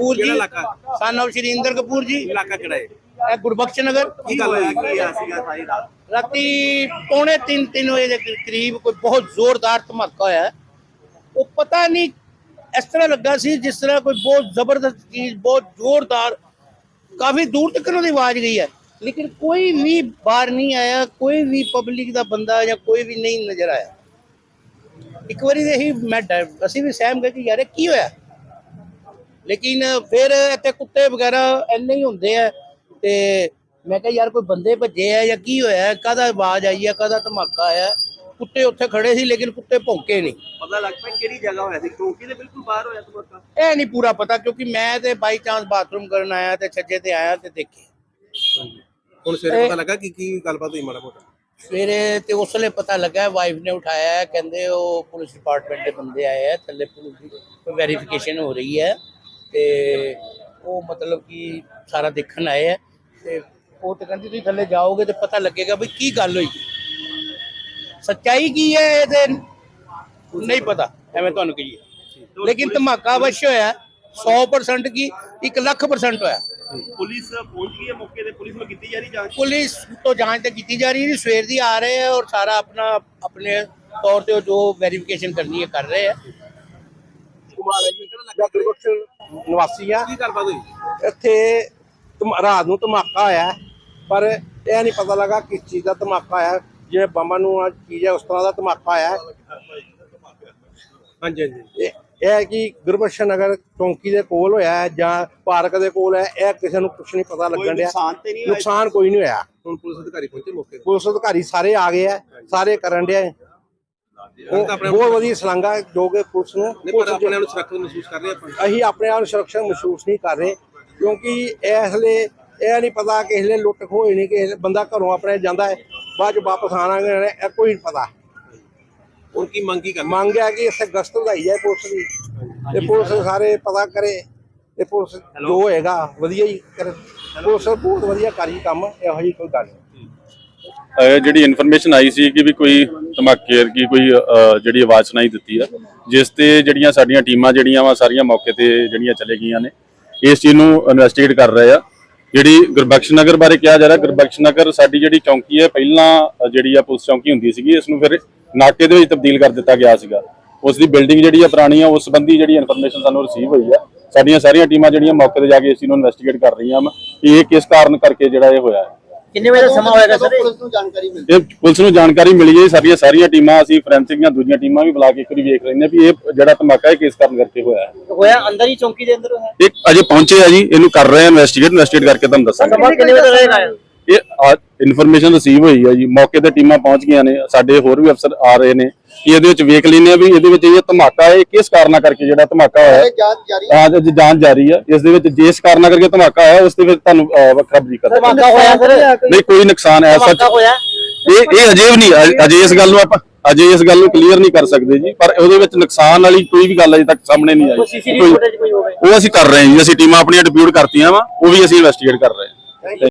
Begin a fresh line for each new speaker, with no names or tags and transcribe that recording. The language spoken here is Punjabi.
ਸਨ of ਸ਼੍ਰੀ ਇੰਦਰ ਕਪੂਰ ਜੀ।
ਇਲਾਕਾ ਕਿਹੜਾ ਹੈ?
ਇਹ ਗੁਰਬਖਸ਼ ਨਗਰ।
ਕੀ ਗੱਲ ਹੋਇਆ ਕੀ ਆ ਸੀਗਾ ਸਾਰੀ ਰਾਤ?
ਰਾਤੀ ਪੌਣੇ 3 3 ਵਜੇ ਦੇ ਕਰੀਬ ਕੋਈ ਬਹੁਤ ਜ਼ੋਰਦਾਰ ਧਮਾਕਾ ਹੋਇਆ। ਹੈ। ਉਹ ਪਤਾ ਨਹੀਂ ਇਸ ਤਰ੍ਹਾਂ ਲੱਗਾ ਸੀ ਜਿਸ ਤਰ੍ਹਾਂ ਕੋਈ ਬਹੁਤ ਜ਼ਬਰਦਸਤ ਚੀਜ਼ ਬਹੁਤ ਜ਼ੋਰਦਾਰ ਕਾਫੀ ਦੂਰ ਤੱਕ ਉਹਦੀ ਆਵਾਜ਼ ਗਈ ਹੈ। ਲੇਕਿਨ ਕੋਈ ਵੀ ਬਾਹਰ ਨਹੀਂ ਆਇਆ ਕੋਈ ਵੀ ਪਬਲਿਕ ਦਾ ਬੰਦਾ ਜਾਂ ਕੋਈ ਵੀ ਨਹੀਂ ਨਜ਼ਰ ਆਇਆ। ਇੱਕ ਵਾਰੀ ਤੇ ਹੀ ਮੈਂ ਡਰ- ਅਸੀਂ ਵੀ ਸਹਿਮ ਗਏ ਕਿ ਯਾਰ ਇਹ ਕੀ ਹੋਇਆ? ਲੇਕਿਨ ਫਿਰ ਇੱਥੇ ਕੁੱਤੇ ਵਗੈਰਾ ਇੰਨੇ ਹੀ ਹੁੰਦੇ ਆ ਤੇ ਮੈਂ ਕਿਹਾ ਯਾਰ ਕੋਈ ਬੰਦੇ ਭੱਜੇ ਆ ਜਾਂ ਕੀ ਹੋਇਆ ਕਾਹਦਾ ਆਵਾਜ਼ ਆਈ ਆ ਕਾਹਦਾ ਧਮਾਕਾ ਆਇਆ? ਕੁੱਤੇ ਉੱਥੇ ਖੜੇ ਸੀ ਲੇਕਿਨ ਕੁੱਤੇ ਭੌਂਕੇ ਨਹੀਂ।
ਪਤਾ ਲੱਗ ਪਿਆ ਕਿਹੜੀ ਜਗ੍ਹਾ ਹੋਇਆ ਸੀ ਚੌਂਕੀ ਦੇ ਬਿਲਕੁਲ ਬਾਹਰ ਹੋਇਆ ਧਮਾਕਾ।
ਇਹ ਨਹੀਂ ਪੂਰਾ ਪਤਾ ਕਿਉਂਕਿ ਮੈਂ ਤੇ ਬਾਈ ਚਾਂਸ ਬਾਥਰੂਮ ਕਰਨ ਆਇਆ ਤੇ ਛੱਜੇ ਤੇ ਆਇਆ ਤੇ ਦੇਖੇ
ਹੁਣ ਸਵੇਰੇ ਪਤਾ ਲੱਗਾ ਕਿ ਕੀ ਗੱਲਬਾਤ ਹੋਈ ਮਾੜਾ ਮੋਟਾ?
ਸਵੇਰੇ ਤੇ ਉਸ ਵੇਲੇ ਪਤਾ ਲੱਗਾ ਵਾਈਫ ਨੇ ਉਠਾਇਆ ਕਹਿੰਦੇ ਉਹ ਪੁਲਿਸ ਡਿਪਾਰਟਮੈਂਟ ਦੇ ਬੰਦੇ ਆਏ ਆ ਥੱਲੇ ਪੁਲਿਸ ਦੀ ਵੈਰੀਫਿਕੇਸ਼ਨ ਹੋ ਰਹੀ ਹੈ। ਤੇ ਉਹ ਮਤਲਬ ਕਿ ਸਾਰਾ ਦੇਖਣ ਆਏ ਆ ਤੇ ਉਹ ਤੇ ਕਹਿੰਦੀ ਤੁਸੀਂ ਥੱਲੇ ਜਾਓਗੇ ਤੇ ਪਤਾ ਲੱਗੇਗਾ ਵੀ ਕੀ ਗੱਲ ਹੋਈ। ਸੱਚਾਈ ਕੀ ਹੈ ਇਹ ਤੇ ਨਹੀਂ ਪਤਾ ਐਵੇਂ ਤੁਹਾਨੂੰ ਕਹੀਏ। ਲੇਕਿਨ ਧਮਾਕਾ ਅਵश्य ਹੋਇਆ 100% ਕੀ 1 ਲੱਖ percent ਹੋਇਆ।
ਪੁਲਿਸ ਪਹੁੰਚ ਗਈ ਹੈ ਮੌਕੇ ਤੇ ਪੁਲਿਸ ਨੂੰ ਕੀਤੀ ਜਾ ਰਹੀ ਜਾਂਚ?
ਪੁਲਿਸ ਤੋਂ ਜਾਂਚ ਤੇ ਕੀਤੀ ਜਾ ਰਹੀ ਹੈ ਸਵੇਰ ਦੀ ਆ ਰਹੇ ਹੈ ਔਰ ਸਾਰਾ ਆਪਣਾ ਆਪਣੇ ਤੌਰ ਤੇ ਜੋ ਵੈਰੀਫਿਕੇਸ਼ਨ ਕਰਨੀ ਹੈ ਕਰ ਰਹੇ ਹੈ
ਕੁਮਾਰ ਜੀ। ਕਿਹੜਾ ਲੱਗਾ
ਗੁਰਬਖਸ਼ ਨਿਵਾਸੀ ਆ
ਕੀ ਗੱਲਬਾਤ ਹੋਈ
ਇੱਥੇ ਧਮ- ਰਾਤ ਨੂੰ ਧਮਾਕਾ ਆਇਆ ਪਰ ਇਹ ਨਹੀਂ ਪਤਾ ਲੱਗਾ ਕਿਸ ਚੀਜ਼ ਦਾ ਧਮਾਕਾ ਆਇਆ ਜਿਵੇਂ ਬੰਬਾਂ ਨੂੰ ਆ ਚੀਜ਼ ਹੈ ਉਸ ਤਰ੍ਹਾਂ ਦਾ ਧਮਾਕਾ ਆਇਆ
ਹਾਂਜੀ ਹਾਂਜੀ।
ਇਹ ਕਿ ਗੁਰਬਖਸ਼ ਨਗਰ ਚੌਂਕੀ ਦੇ ਕੋਲ ਹੋਇਆ ਹੈ ਜਾਂ ਪਾਰਕ ਦੇ ਕੋਲ ਹੈ ਇਹ ਕਿਸੇ ਨੂੰ ਕੁਝ ਨਹੀਂ ਪਤਾ ਲੱਗਣ ਡਿਆ।
ਨੁਕਸਾਨ
ਕੋਈ ਨਹੀਂ ਹੋਇਆ।
ਹੁਣ ਪੁਲਿਸ ਅਧਿਕਾਰੀ ਪਹੁੰਚੇ ਮੌਕੇ
ਪੁਲਿਸ ਅਧਿਕਾਰੀ ਸਾਰੇ ਆ ਗਏ ਆ ਸਾਰੇ ਕਰਨ ਡਿਆ ਹੈ।
ਆਪਣੇ
ਬਹੁਤ ਵਧੀਆ ਸਲਾਂਗਾ ਜੋ ਕਿ ਪੁਲਿਸ ਨੂੰ
ਪਰ ਆਪਣੇ ਆਪ ਨੂੰ ਸੁਰੱਖਿਅਤ ਮਹਿਸੂਸ ਕਰ ਰਹੇ ਆਪਾਂ।
ਅਸੀਂ ਆਪਣੇ ਆਪ ਨੂੰ ਸੁਰੱਖਿਆ ਮਹਿਸੂਸ ਨਹੀਂ ਕਰ ਰਹੇ ਕਿਉਂਕਿ ਇਸ ਲਈ ਇਹ ਨਹੀਂ ਪਤਾ ਕਿ ਇਸ ਲਈ ਲੁੱਟ ਖੋਹ ਨਹੀਂ ਕਿ ਬੰਦਾ ਘਰੋਂ ਆਪਣੇ ਜਾਂਦਾ ਹੈ ਬਾਅਦ ਚ ਵਾਪਸ ਆਣਾਗੇ ਇਹ ਕੋਈ ਨਹੀਂ ਪਤਾ।
ਹੁਣ ਕੀ ਮੰਗ ਕੀ ਕਰਨਾ?
ਮੰਗ ਹੈ ਕਿ ਇੱਥੇ ਗਸ਼ਤ ਵਧਾਈ ਜਾਏ ਪੁਲਿਸ ਦੀ ਤੇ ਪੁਲਿਸ ਸਾਰੇ। ਪਤਾ ਕਰੇ ਤੇ ਪੁਲਿਸ ਜੋ ਹੋਏਗਾ ਵਧੀਆ ਹੀ ਕਰੇ। ਪੁਲਿਸ ਬਹੁਤ ਵਧੀਆ ਕਰੀ ਕੰਮ ਇਹੋ ਜਿਹੀ ਕੋਈ ਗੱਲ ਨਹੀਂ।
ਜਿਹੜੀ ਇਨਫੋਰਮੇਸ਼ਨ ਆਈ ਸੀ ਕਿ ਵੀ ਕੋਈ ਧਮਾਕੇ ਵਰਗੀ ਕੋਈ ਜਿਹੜੀ ਆਵਾਜ਼ ਸੁਣਾਈ ਦਿੱਤੀ ਆ, ਜਿਸ ਤੇ ਜਿਹੜੀਆਂ ਸਾਡੀਆਂ ਟੀਮਾਂ ਜਿਹੜੀਆਂ ਵਾ ਸਾਰੀਆਂ ਮੌਕੇ ਤੇ ਜਿਹੜੀਆਂ ਚਲੇ ਗਈਆਂ ਨੇ, ਇਸ ਚੀਜ਼ ਨੂੰ ਇਨਵੈਸਟੀਗੇਟ ਕਰ ਰਹੇ ਆ। ਜਿਹੜੀ ਗੁਰਬਖਸ਼ ਨਗਰ ਬਾਰੇ ਕਿਹਾ ਜਾ ਰਿਹਾ, ਗੁਰਬਖਸ਼ ਨਗਰ ਸਾਡੀ ਜਿਹੜੀ ਚੌਂਕੀ ਹੈ, ਪਹਿਲਾਂ ਜਿਹੜੀ ਆ ਪੁਲਿਸ ਚੌਂਕੀ ਹੁੰਦੀ ਸੀਗੀ, ਇਸ ਨੂੰ ਫਿਰ ਨਾਕੇ ਦੇ ਵਿੱਚ ਤਬਦੀਲ ਕਰ ਦਿੱਤਾ ਗਿਆ ਸੀਗਾ। ਉਸ ਦੀ ਬਿਲਡਿੰਗ ਜਿਹੜੀ ਆ ਪੁਰਾਣੀ ਆ, ਉਸ ਸੰਬੰਧੀ ਜਿਹੜੀ ਇਨਫੋਰਮੇਸ਼ਨ ਸਾਨੂੰ ਰਿਸੀਵ ਹੋਈ ਆ, ਸਾਡੀਆਂ ਸਾਰੀਆਂ ਟੀਮਾਂ ਜਿਹੜੀਆਂ ਮੌਕੇ ਤੇ ਜਾ ਕੇ ਇਸ ਚੀਜ਼ ਨੂੰ ਇਨਵੈਸਟੀਗੇਟ ਕਰ ਰਹੀਆਂ ਵਾ, ਕਿ ਇਹ ਕਿਸ ਕਾਰਨ ਕਰਕੇ ਜਿਹੜਾ ਇਹ ਹੋਇਆ ਹੈ।
ਕਿੰਨੇ ਵਜੇ ਦਾ ਸਮਾਂ ਹੋਏਗਾ ਸਰ
ਇਹ ਪੁਲਿਸ ਨੂੰ ਜਾਣਕਾਰੀ ਮਿਲੀ ਹੈ ਸਾਰੀਆਂ ਸਾਰੀਆਂ ਟੀਮਾਂ ਅਸੀਂ ਫੋਰੈਂਸਿਕ ਦੀਆਂ ਦੂਜੀਆਂ ਟੀਮਾਂ ਵੀ ਬੁਲਾ ਕੇ ਇੱਕ ਵਾਰੀ ਵੇਖ ਲੈਂਦੇ ਹਾਂ ਵੀ ਇਹ ਜਿਹੜਾ ਧਮਾਕਾ ਹੈ ਕਿਸ ਕਾਰਨ ਕਰਕੇ ਹੋਇਆ ਹੈ।
ਹੋਇਆ ਅੰਦਰ ਹੀ ਚੌਂਕੀ ਦੇ ਅੰਦਰ ਹੈ
ਇਹ ਅਜੇ ਪਹੁੰਚੇ ਆ ਜੀ ਇਹਨੂੰ ਕਰ ਰਹੇ ਆ ਇਨਵੈਸਟੀਗੇਟ ਇਨਵੈਸਟੀਗੇਟ ਕਰਕੇ ਤੁਹਾਨੂੰ ਦੱਸਾਂਗੇ।
ਸਮਾਂ ਕਿੰਨੇ ਵਜੇ ਦਾ ਰਹੇਗਾ
ਇਹ ਇਨਫੋਰਮੇਸ਼ਨ ਰਿਸੀਵ ਹੋਈ ਹੈ ਜੀ ਮੌਕੇ ਤੇ ਟੀਮਾਂ ਪਹੁੰਚ ਗਈਆਂ ਨੇ ਸਾਡੇ ਹੋਰ ਵੀ ਅਫਸਰ ਆ ਰਹੇ ਨੇ। ਕਿ ਇਹਦੇ ਵਿੱਚ ਵੇਖ ਲੈਂਦੇ ਆ ਵੀ ਇਹਦੇ ਵਿੱਚ ਇਹ ਧਮਾਕਾ ਹੈ ਕਿਸ ਕਾਰਨਾਂ ਕਰਕੇ ਜਿਹੜਾ ਧਮਾਕਾ ਹੋਇਆ? ਹੈ। ਹਾਂ ਜੀ ਜਾਂਚ ਜਾਰੀ ਹੈ ਇਸ ਦੇ ਵਿੱਚ ਜਿਸ ਕਾਰਨਾਂ ਕਰਕੇ ਧਮਾਕਾ ਹੋਇਆ ਉਸ ਦੇ ਵਿੱਚ ਤੁਹਾਨੂੰ ਵੱਖਰਾ ਬਰੀਕ ਕਰ
ਧਮਾਕਾ ਹੋਇਆ ਸਰ
ਨਹੀਂ ਕੋਈ ਨੁਕਸਾਨ ਐਸਾ
ਧਮਾਕਾ ਹੋਇਆ?
ਇਹ ਇਹ ਅਜੇ ਵੀ ਨਹੀਂ ਅਜੇ- ਅਜੇ ਇਸ ਗੱਲ ਨੂੰ ਆਪਾਂ ਅਜੇ ਇਸ ਗੱਲ ਨੂੰ ਕਲੀਅਰ ਨਹੀਂ ਕਰ ਸਕਦੇ ਜੀ ਪਰ ਉਹਦੇ ਵਿੱਚ ਨੁਕਸਾਨ ਵਾਲੀ ਕੋਈ ਵੀ ਗੱਲ ਅਜੇ ਤੱਕ ਸਾਹਮਣੇ ਨਹੀਂ ਆਈ। ਉਹ ਅਸੀਂ ਕਰ ਰਹੇ ਹਾਂ ਜੀ ਅਸੀਂ ਟੀਮਾਂ ਆਪਣੀਆਂ ਡਿਪਿਊਟ ਕਰਤੀਆਂ ਵਾ ਉਹ ਵੀ ਅਸੀਂ ਇਨਵੈਸਟੀਗੇਟ ਕਰ ਰਹੇ ਹਾਂ।